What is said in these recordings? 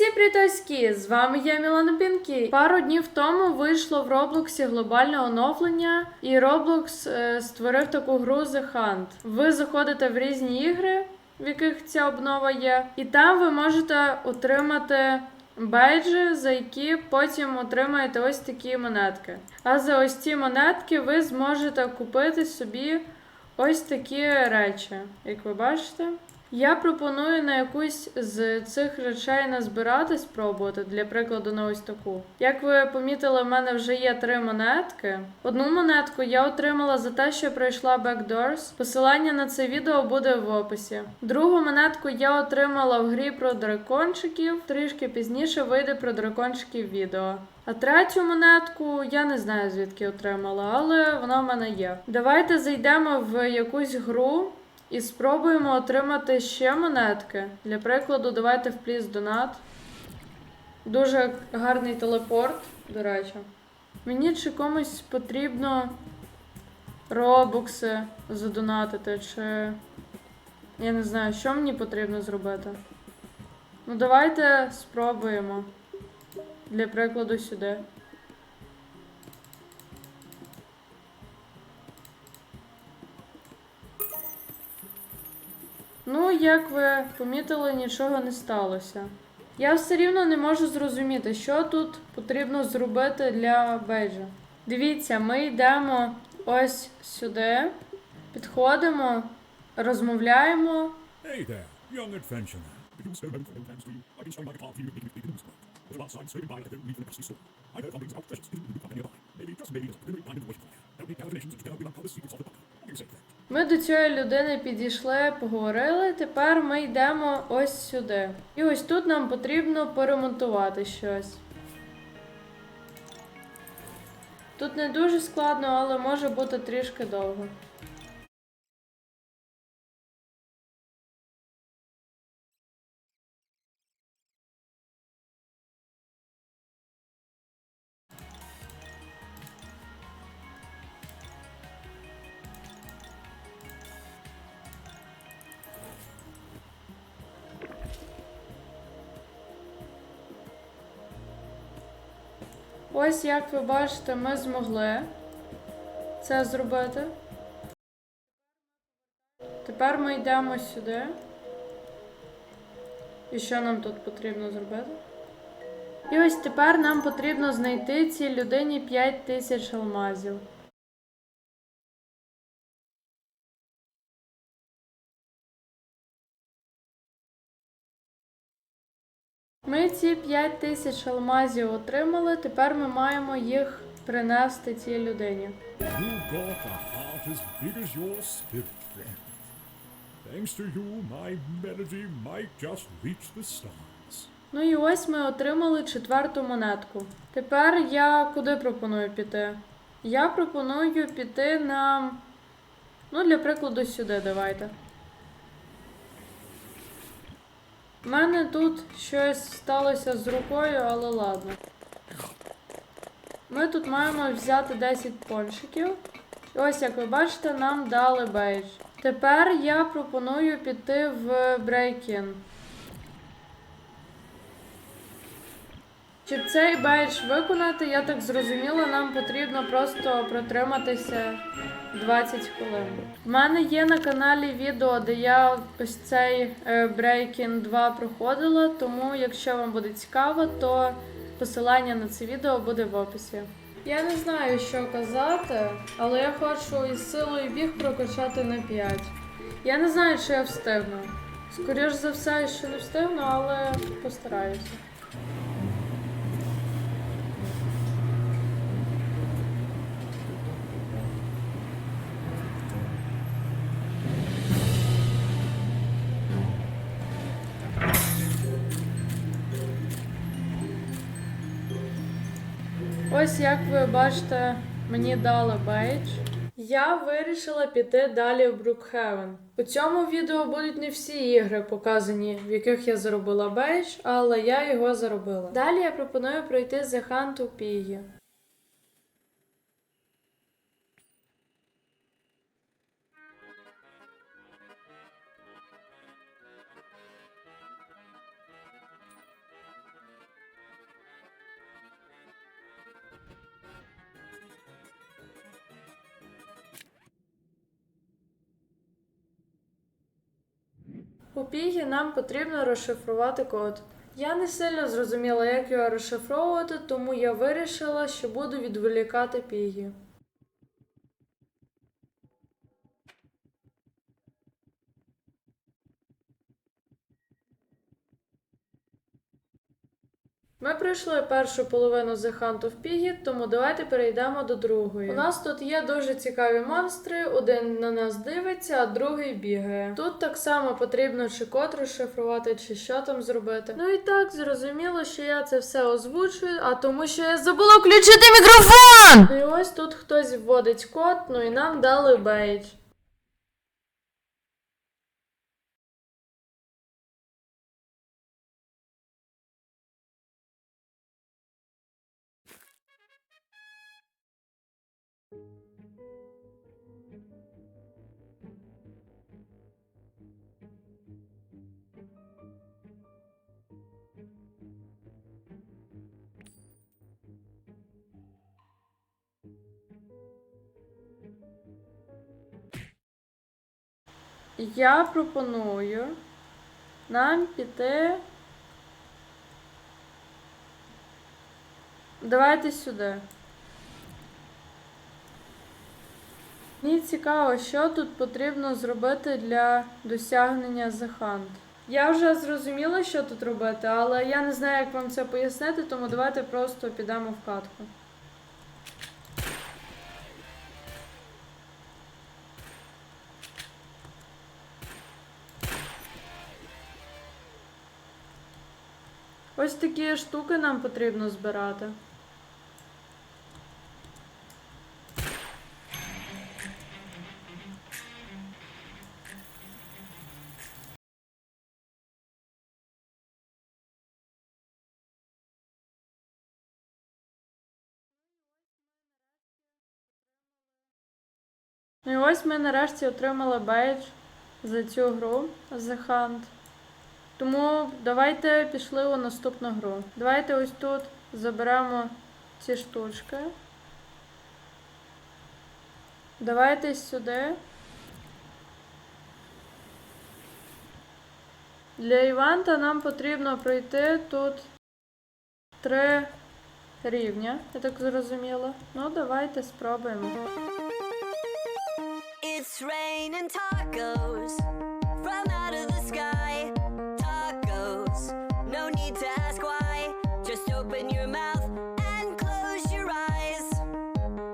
Всі привітоські! З вами я Мілана Пінкі. Пару днів тому вийшло в Роблоксі глобальне оновлення, і Roblox е, створив таку гру The Hunt. Ви заходите в різні ігри, в яких ця обнова є, і там ви можете отримати бейджі, за які потім отримаєте ось такі монетки. А за ось ці монетки ви зможете купити собі ось такі речі, як ви бачите. Я пропоную на якусь з цих речей назбирати, спробувати, для прикладу, на ось таку. Як ви помітили, в мене вже є три монетки. Одну монетку я отримала за те, що пройшла Backdoors. Посилання на це відео буде в описі. Другу монетку я отримала в грі про дракончиків. Трішки пізніше вийде про дракончиків відео. А третю монетку я не знаю звідки отримала, але вона в мене є. Давайте зайдемо в якусь гру. І спробуємо отримати ще монетки. Для прикладу, давайте в пліс донат. Дуже гарний телепорт, до речі. Мені чи комусь потрібно робокси задонатити, чи. Я не знаю, що мені потрібно зробити. Ну, давайте спробуємо. Для прикладу сюди. Як ви помітили, нічого не сталося. Я все рівно не можу зрозуміти, що тут потрібно зробити для бейджа. Дивіться, ми йдемо ось сюди, підходимо, розмовляємо. Hey there, young adventurer. By, be. Maybe, just maybe, there's a really kind of voice for you. Don't need calculations, you can open up all the secrets of the bunker. You can say that. Ми до цієї людини підійшли, поговорили. Тепер ми йдемо ось сюди. І ось тут нам потрібно поремонтувати щось. Тут не дуже складно, але може бути трішки довго. Ось як ви бачите, ми змогли це зробити. Тепер ми йдемо сюди. І що нам тут потрібно зробити? І ось тепер нам потрібно знайти цій людині 5000 алмазів. Ми ці 5 тисяч алмазів отримали, тепер ми маємо їх принести цій людині. Ну і ось ми отримали четверту монетку. Тепер я куди пропоную піти? Я пропоную піти на. Ну, для прикладу, сюди давайте. У мене тут щось сталося з рукою, але ладно. Ми тут маємо взяти 10 пончиків. І ось, як ви бачите, нам дали бейдж. Тепер я пропоную піти в Брейкін. Щоб цей бейдж виконати, я так зрозуміла, нам потрібно просто протриматися 20 хвилин. У мене є на каналі відео, де я ось цей е, Breaking 2 проходила, тому якщо вам буде цікаво, то посилання на це відео буде в описі. Я не знаю, що казати, але я хочу із силою біг прокачати на 5. Я не знаю, чи я встигну. Скоріш за все, що не встигну, але постараюся. Ось як ви бачите, мені дали бейдж. Я вирішила піти далі в Брукхевен. У цьому відео будуть не всі ігри показані, в яких я заробила бейдж, але я його заробила. Далі я пропоную пройти The Hunt у Пігі. У пігі нам потрібно розшифрувати код. Я не сильно зрозуміла, як його розшифровувати, тому я вирішила, що буду відволікати пігі. Ми пройшли першу половину The Hunt of Piggy, тому давайте перейдемо до другої. У нас тут є дуже цікаві монстри. Один на нас дивиться, а другий бігає. Тут так само потрібно чи код розшифрувати, чи що там зробити. Ну і так зрозуміло, що я це все озвучую, а тому що я забула включити мікрофон. І ось тут хтось вводить код, ну і нам дали бейдж. Я пропоную нам піти. Давайте сюди. Мені цікаво, що тут потрібно зробити для досягнення The. Я вже зрозуміла, що тут робити, але я не знаю, як вам це пояснити, тому давайте просто підемо в катку. Ось такі штуки нам потрібно збирати. І ось ми нарешті отримали бейдж за цю гру The Hunt. Тому давайте пішли у наступну гру. Давайте ось тут заберемо ці штучки. Давайте сюди. Для івента нам потрібно пройти тут три рівня, я так зрозуміла. Ну, давайте спробуємо. Need to ask why. Just open your mouth and close your eyes.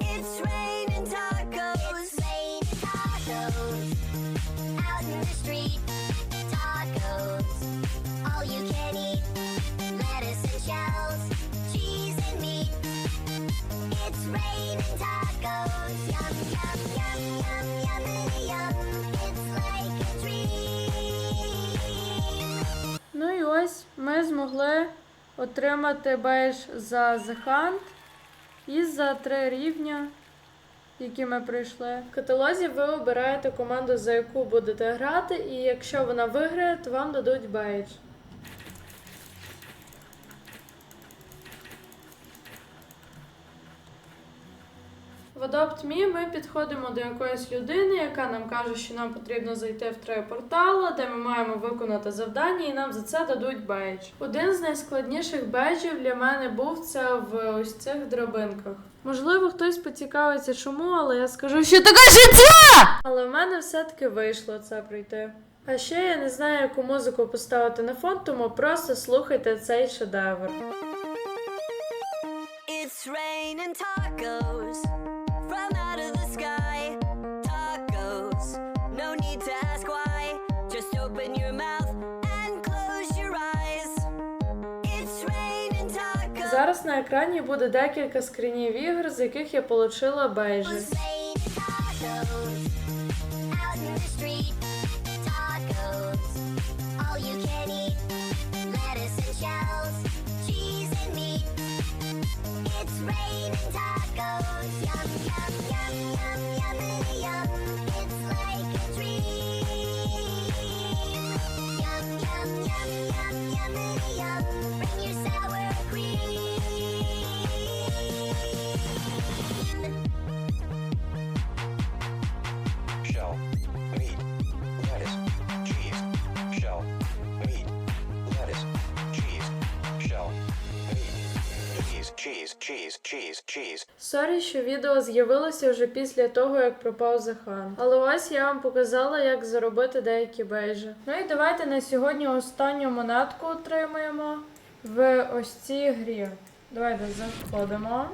It's raining tacos. It's raining tacos out in the street. Tacos, all you can eat. Lettuce and shells, cheese and meat. It's raining tacos. Yum yum yum yum ми змогли отримати бейдж за The Hunt і за три рівня, які ми пройшли. В каталозі ви обираєте команду, за яку будете грати, і якщо вона виграє, то вам дадуть бейдж. В Adopt Me ми підходимо до якоїсь людини, яка нам каже, що нам потрібно зайти в три портали, де ми маємо виконати завдання, і нам за це дадуть бейдж. Один з найскладніших бейджів для мене був це в ось цих драбинках. Можливо, хтось поцікавиться, чому, але я скажу, що таке життя! Але в мене все-таки вийшло це пройти. А ще я не знаю, яку музику поставити на фон, тому просто слухайте цей шедевр. Екрані буде декілька скринів ігор, з яких я отримала бейджі. It's raining tacos. Yum yum yum yum yummy yum. It's like Сорі, що відео з'явилося вже після того, як пропав Захан. Але ось я вам показала, як заробити деякі бейжі. Ну і давайте на сьогодні останню монетку отримаємо в ось цій грі. Давайте заходимо.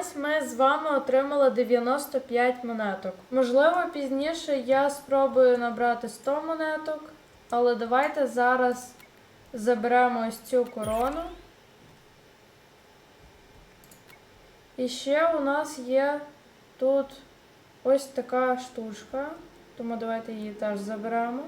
Ось ми з вами отримали 95 монеток. Можливо, пізніше я спробую набрати 100 монеток, але давайте зараз заберемо ось цю корону. І ще у нас є тут ось така штучка, тому давайте її теж заберемо.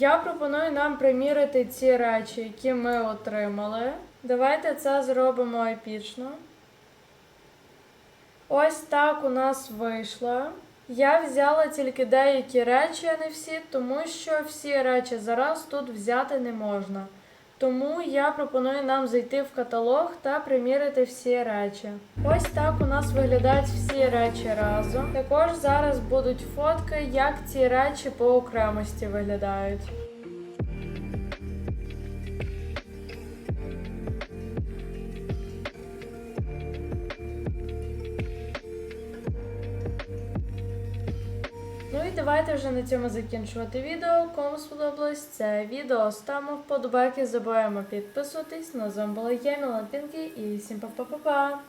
Я пропоную нам примірити ці речі, які ми отримали. Давайте це зробимо епічно. Ось так у нас вийшло. Я взяла тільки деякі речі, а не всі, тому що всі речі зараз тут взяти не можна. Тому я пропоную нам зайти в каталог та примірити всі речі. Ось так у нас виглядають всі речі разом. Також зараз будуть фотки, як ці речі по окремості виглядають. І давайте вже на цьому закінчувати відео. Кому сподобалось це відео, ставимо вподобайки, забуваємо підписуватись. На з вами була я, Мілан і всім па-па-па-па!